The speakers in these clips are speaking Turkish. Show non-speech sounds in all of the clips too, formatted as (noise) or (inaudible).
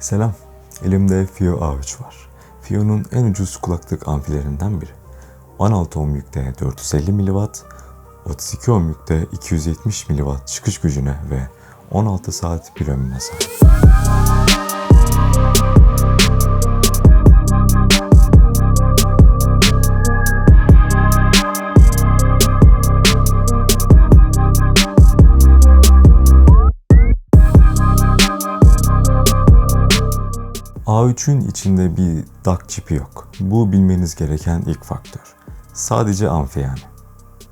Selam, elimde Fio A3 var. Fio'nun en ucuz kulaklık amfilerinden biri. 16 ohmlükte 450 mW, 32 ohmlükte 270 mW çıkış gücüne ve 16 saat pil ömrüne sahip. A3'ün içinde bir DAC çipi yok. Bu bilmeniz gereken ilk faktör. Sadece amfi yani.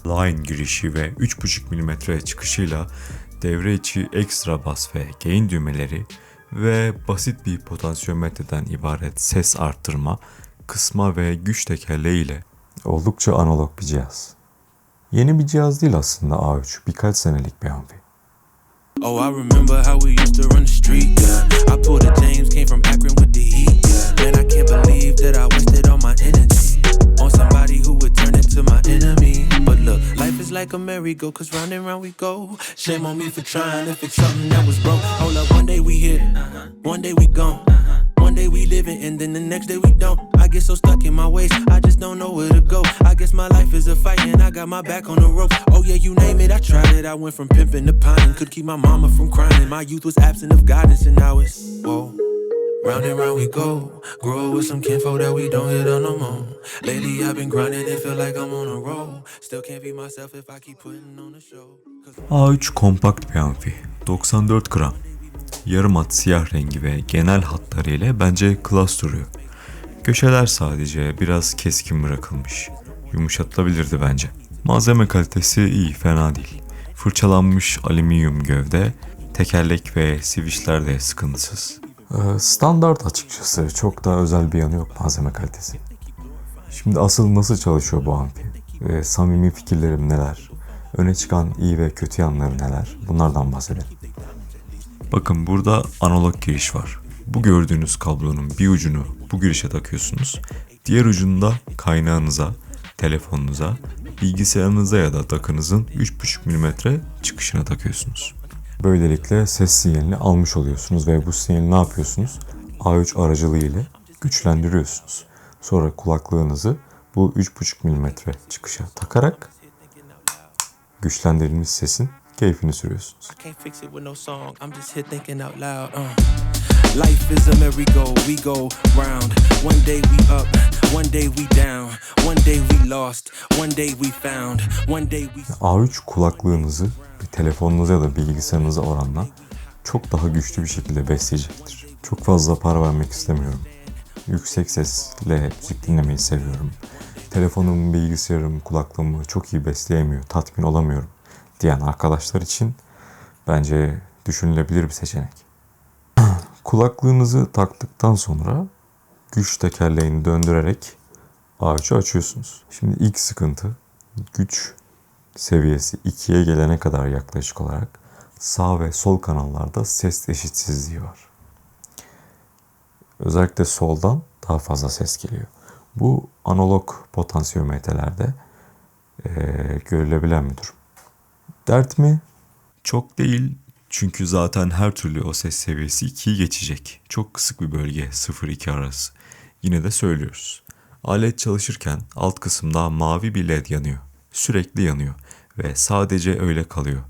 Line girişi ve 3.5 mm çıkışıyla devre içi ekstra bas ve gain düğmeleri ve basit bir potansiyometreden ibaret ses arttırma, kısma ve güç tekerleği ile oldukça analog bir cihaz. Yeni bir cihaz değil aslında A3, birkaç senelik bir amfi. Oh, I remember how we used to run the street, yeah. I pulled a James, came from Akron with the heat, yeah. Man, I can't believe that I wasted all my energy on somebody who would turn into my enemy. But look, life is like a merry-go, cause round and round we go. Shame on me for trying to fix something that was broke. Hold up, one day we here, one day we gone. One day we living and then the next day we don't. I get so stuck in my ways, I just don't know where to go. I guess my life is a fight and I got my back on the rope. Oh yeah, you name it, I tried it. I went from pimping to pining, could keep my mama from crying. My youth was absent of guidance and now it's whoa. Round and round we go, grow with some kinfolk that we don't hit on no more. Lately I've been grinding, it feel like I'm on a roll. Still can't be myself if I keep putting on a show. 'Cause A3 kompakt bir amfi. 94 gram. Yarım at siyah rengi ve genel hatlarıyla bence klas duruyor. Köşeler sadece biraz keskin bırakılmış. Yumuşatılabilirdi bence. Malzeme kalitesi iyi, fena değil. Fırçalanmış alüminyum gövde, tekerlek ve switchler de sıkıntısız. Ee, Standart açıkçası. Çok da özel bir yanı yok malzeme kalitesi. Şimdi asıl nasıl çalışıyor bu amfi? Ee, samimi fikirlerim neler? Öne çıkan iyi ve kötü yanları neler? Bunlardan bahsedelim. Bakın burada analog giriş var. Bu gördüğünüz kablonun bir ucunu bu girişe takıyorsunuz. Diğer ucunu da kaynağınıza, telefonunuza, bilgisayarınıza ya da takınızın 3.5 mm çıkışına takıyorsunuz. Böylelikle ses sinyalini almış oluyorsunuz ve bu sinyali ne yapıyorsunuz? A3 aracılığı ile güçlendiriyorsunuz. Sonra kulaklığınızı bu 3.5 mm çıkışa takarak güçlendirilmiş sesin keyfini sürüyorsunuz. Uh. Life is a merry-go, we go round. One day we up, one day we down. One day we lost, one day we found. One day we A3 kulaklığınızı bir telefonunuza ya da bilgisayarınıza oranla çok daha güçlü bir şekilde besleyecektir. Çok fazla para vermek istemiyorum. Yüksek sesle müzik dinlemeyi seviyorum. Telefonum, bilgisayarım, kulaklığımı çok iyi besleyemiyor, tatmin olamıyorum diyen arkadaşlar için bence düşünülebilir bir seçenek. (clears throat) Kulaklığınızı taktıktan sonra güç tekerleğini döndürerek A3'ü açıyorsunuz. Şimdi ilk sıkıntı güç seviyesi 2'ye gelene kadar yaklaşık olarak sağ ve sol kanallarda ses eşitsizliği var. Özellikle soldan daha fazla ses geliyor. Bu analog potansiyometrelerde eee, görülebilen bir durum. Dert mi? Çok değil. Çünkü zaten her türlü o ses seviyesi 2'yi geçecek. Çok kısık bir bölge 0-2 arası. Yine de söylüyoruz. Alet çalışırken alt kısımda mavi bir led yanıyor. Sürekli yanıyor ve sadece öyle kalıyor.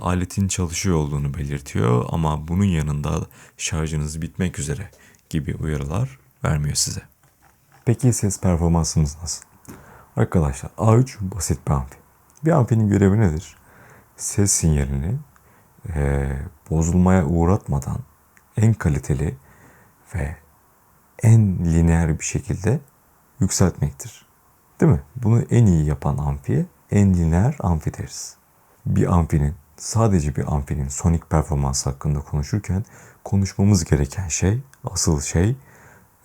Aletin çalışıyor olduğunu belirtiyor ama bunun yanında şarjınız bitmek üzere gibi uyarılar vermiyor size. Peki ses performansımız nasıl? Arkadaşlar A3 basit bir amfi. Bir amfinin görevi nedir? Ses sinyalini eee, bozulmaya uğratmadan en kaliteli ve en lineer bir şekilde yükseltmektir. Değil mi? Bunu en iyi yapan amfiye en lineer amfi deriz. Bir amfinin, sadece bir amfinin sonik performansı hakkında konuşurken konuşmamız gereken şey, asıl şey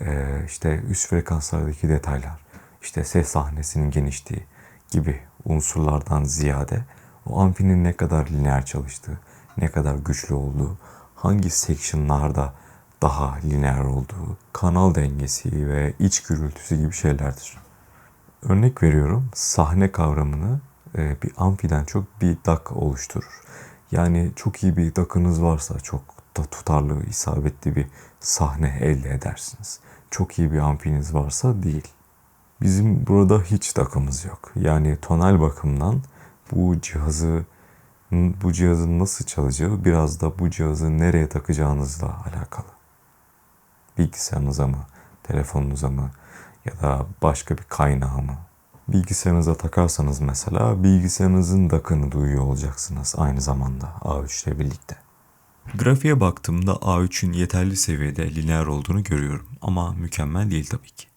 eee, işte üst frekanslardaki detaylar, işte ses sahnesinin genişliği gibi unsurlardan ziyade o amfinin ne kadar lineer çalıştığı, ne kadar güçlü olduğu, hangi sectionlarda daha lineer olduğu, kanal dengesi ve iç gürültüsü gibi şeylerdir. Örnek veriyorum, sahne kavramını e, bir amfiden çok bir dak oluşturur. Yani çok iyi bir dakınız varsa, çok da tutarlı, isabetli bir sahne elde edersiniz. Çok iyi bir amfiniz varsa değil. Bizim burada hiç takımız yok. Yani tonal bakımdan bu cihazı bu cihazın nasıl çalacağı biraz da bu cihazı nereye takacağınızla alakalı. Bilgisayarınıza mı, telefonunuza mı ya da başka bir kaynağa mı? Bilgisayarınıza takarsanız mesela bilgisayarınızın dakını duyuyor olacaksınız aynı zamanda A3 ile birlikte. Grafiğe baktığımda A3'ün yeterli seviyede lineer olduğunu görüyorum ama mükemmel değil tabii ki.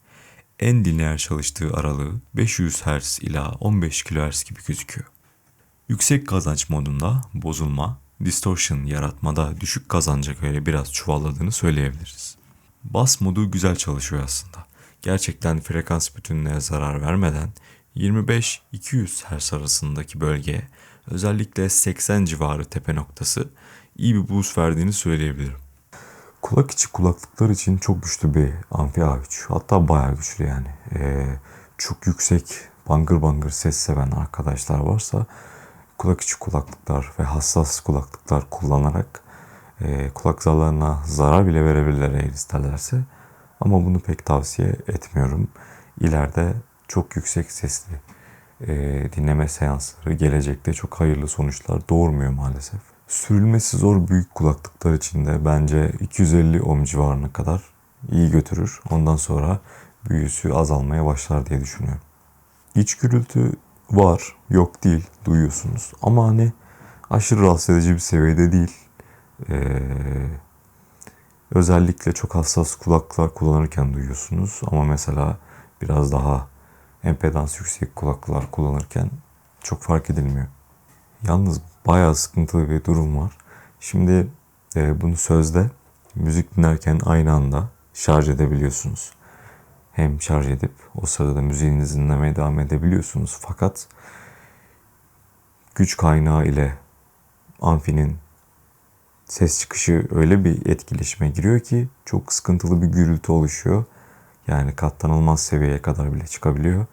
En lineer çalıştığı aralığı 500 Hz ila 15 kHz gibi gözüküyor. Yüksek kazanç modunda bozulma, distortion yaratmada düşük kazanca göre biraz çuvalladığını söyleyebiliriz. Bas modu güzel çalışıyor aslında. Gerçekten frekans bütününe zarar vermeden 25-200 Hz arasındaki bölgeye özellikle 80 civarı tepe noktası iyi bir boost verdiğini söyleyebilirim. Kulak içi kulaklıklar için çok güçlü bir amfi A3. Hatta bayağı güçlü yani. Ee, çok yüksek bangır bangır ses seven arkadaşlar varsa kulak içi kulaklıklar ve hassas kulaklıklar kullanarak e, kulak zarlarına zarar bile verebilirler eğer isterlerse. Ama bunu pek tavsiye etmiyorum. İleride çok yüksek sesli e, dinleme seansları gelecekte çok hayırlı sonuçlar doğurmuyor maalesef. Sürülmesi zor büyük kulaklıklar için de bence 250 ohm civarına kadar iyi götürür. Ondan sonra büyüsü azalmaya başlar diye düşünüyorum. İç gürültü var, yok değil duyuyorsunuz. Ama hani aşırı rahatsız edici bir seviyede değil. Ee, özellikle çok hassas kulaklar kullanırken duyuyorsunuz. Ama mesela biraz daha empedans yüksek kulaklar kullanırken çok fark edilmiyor. Yalnız bayağı sıkıntılı bir durum var. Şimdi e, bunu sözde müzik dinlerken aynı anda şarj edebiliyorsunuz. Hem şarj edip o sırada müziğinizi dinlemeye devam edebiliyorsunuz. Fakat güç kaynağı ile amfinin ses çıkışı öyle bir etkileşime giriyor ki çok sıkıntılı bir gürültü oluşuyor. Yani katlanılmaz seviyeye kadar bile çıkabiliyor.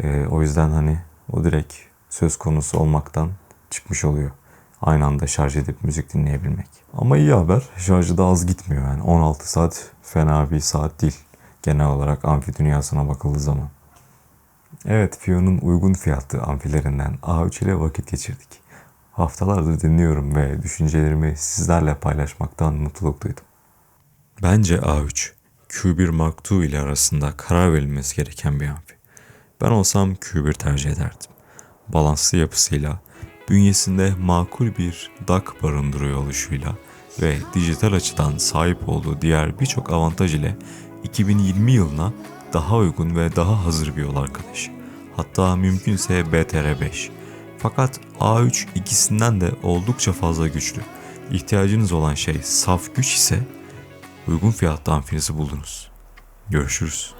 Ee, o yüzden hani o direkt söz konusu olmaktan çıkmış oluyor. Aynı anda şarj edip müzik dinleyebilmek. Ama iyi haber şarjı da az gitmiyor yani 16 saat fena bir saat değil. Genel olarak amfi dünyasına bakıldığı zaman. Evet Fio'nun uygun fiyatlı amfilerinden A3 ile vakit geçirdik. Haftalardır dinliyorum ve düşüncelerimi sizlerle paylaşmaktan mutluluk duydum. Bence A3, Q1 Mark II ile arasında karar verilmesi gereken bir amfi. Ben olsam Q1 tercih ederdim. Balanslı yapısıyla, bünyesinde makul bir DAC barındırıyor oluşuyla ve dijital açıdan sahip olduğu diğer birçok avantaj ile 2020 yılına daha uygun ve daha hazır bir yol arkadaş. Hatta mümkünse BTR5. Fakat A3 ikisinden de oldukça fazla güçlü. İhtiyacınız olan şey saf güç ise uygun fiyatlı amfinizi buldunuz. Görüşürüz.